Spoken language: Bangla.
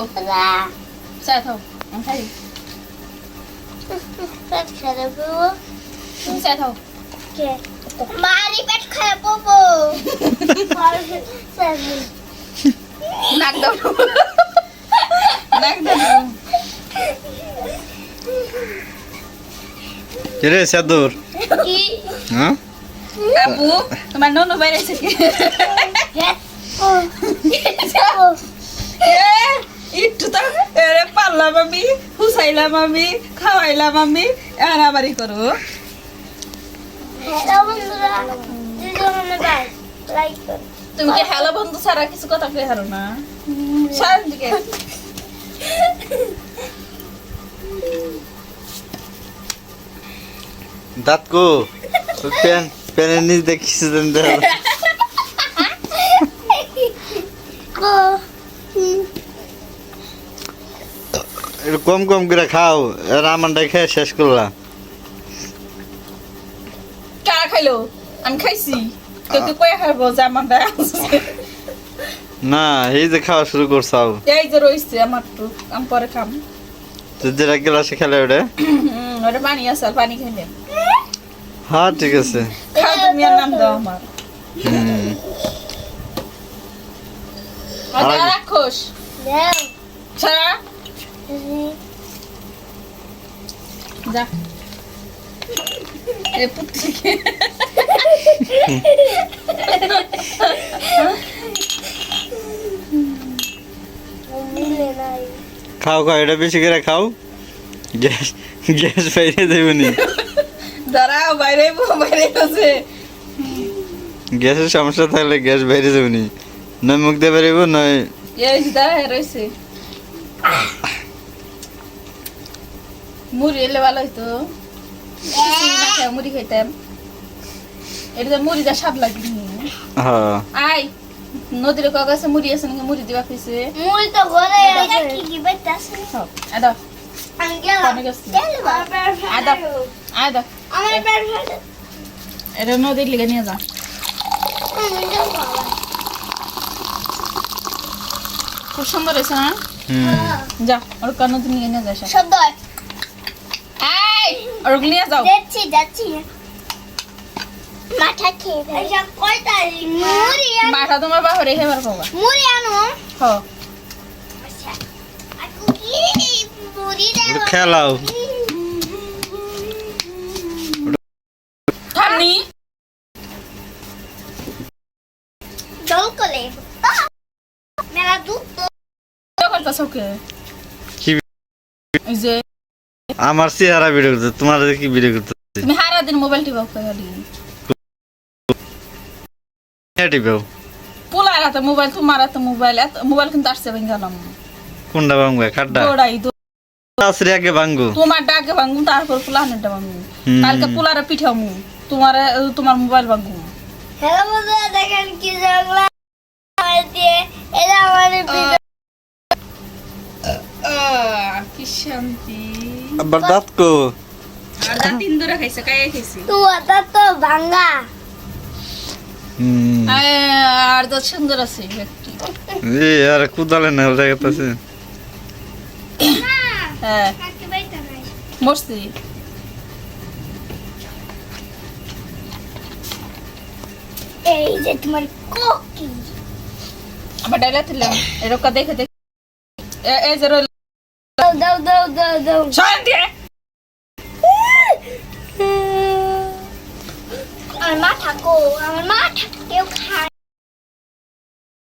থাও না চাই থাও আমি খাই পেট খেলে বউ তুমি চাই থাও কে মারি পেট খেয়ে বউ নাক দাও নাক দাও কিরে সাদুর কি হ্যাঁ আপু তোমার ননু বাইরেছে কি ও এ, একটু তো। এরে পারলাম আমি হুসাইলাম আমি খাওয়াইলাম আমি আনাবারি করো। হ্যালো বন্ধুরা দিদি মনে বাই লাইক করো। তুমি কি হ্যালো বন্ধু কিছু কথা কই হারো না? সারা দিকে দাঁত কো প্যান প্যানের নিচ দেখিস একটু কম কম করে খাও। আমারটা খেয়ে শেষ করলাম। কারা খাইলো? আমি খাইছি। কয়ে না এই যে খাওয়া শুরু করছাও এই যে রইছে আমার তো আমি পরে খাম। তো যেটা গ্লাসে খেলে ওটা? হুম, ওটা পানি আছে পানি খাইলে। হ্যাঁ ঠিক আছে। খাও তুমি আর নাম দাও আমার। হুম। আর- যা। খাও খাও এটা বেশি করে খাও। গ্যাস গ্যাস বাইরে দেবনি দাঁড়াও বাইরে বাইরে আছে গ্যাসের সমস্যা থাকলে গ্যাস বাইরে যাবনি নয় মুখ দিয়ে বেরোবো নয় দাঁড়ায় রয়েছে। মুড়ি এলে ভালো হইতো। মুড়ি খাইতাম। এটা তো মুড়ি যা স্বাদ লাগে হ্যাঁ। আই নদীর কাছে মুড়ি আছে নাকি মুড়ি দিবা খাইছে মুই তো ঘরে কি কি বাইতাছে আদা আমি গেলাম। পানি গেছে? চল বাবা আদা আদা আমার এটা নদীর লিগে নিয়ে যা। খুব সুন্দর হয়েছে না যা ওর কান নদী নিয়ে নিয়ে যাস শব্দ হয়। নিয়ে যাও। যাচ্ছি যাচ্ছি। মাথা খেয়ে আচ্ছা কয়টা মুড়ি আনো মাথা তোমার বাহরে হেবার পাবা মুড়ি আনো হ। আচ্ছা খেলাও। ঠান্নি জল মেলা দুধ করতেছ ওকে? কি যে আমার চেহারা ভিডিও করতে তোমার কি ভিডিও করতে তুমি সারা দিন মোবাইল টিপাও খালি টিপাও পোলার হাতে মোবাইল তোমার হাতে মোবাইল এত মোবাইল কিন্তু আসছে ভাই গেলাম কোনটা ভাঙবে? কাঠটা দৌড়াই আসরে আগে ভাঙবো। তোমার ডাকে ভাঙুন তারপর পোলাহানেরটা ভাঙুন হুম। কালকে পোলারে পিঠামু তোমার তোমার মোবাইল ভাঙুন হ্যালো বন্ধুরা দেখেন কি জংলা দিয়ে এটা আমাদের কি শান্তি? আবার দাঁত কো। দাঁত তিন খাইছে কায়ে খাইছে? তো ওটা তো ভাঙ্গা। হুম। আর দাঁত সুন্দর আছে একটি। এ আর কুদালে না ওটা গেছে হ্যাঁ। মরছি এই যে তোমার কোকি। আবার ডাইলা দিলাম এরকম দেখে দেখে। এ- এই যে দাও দাও দাও দাও দাও। শান্তি আমার মা কো আমার মাথা কেউ খায়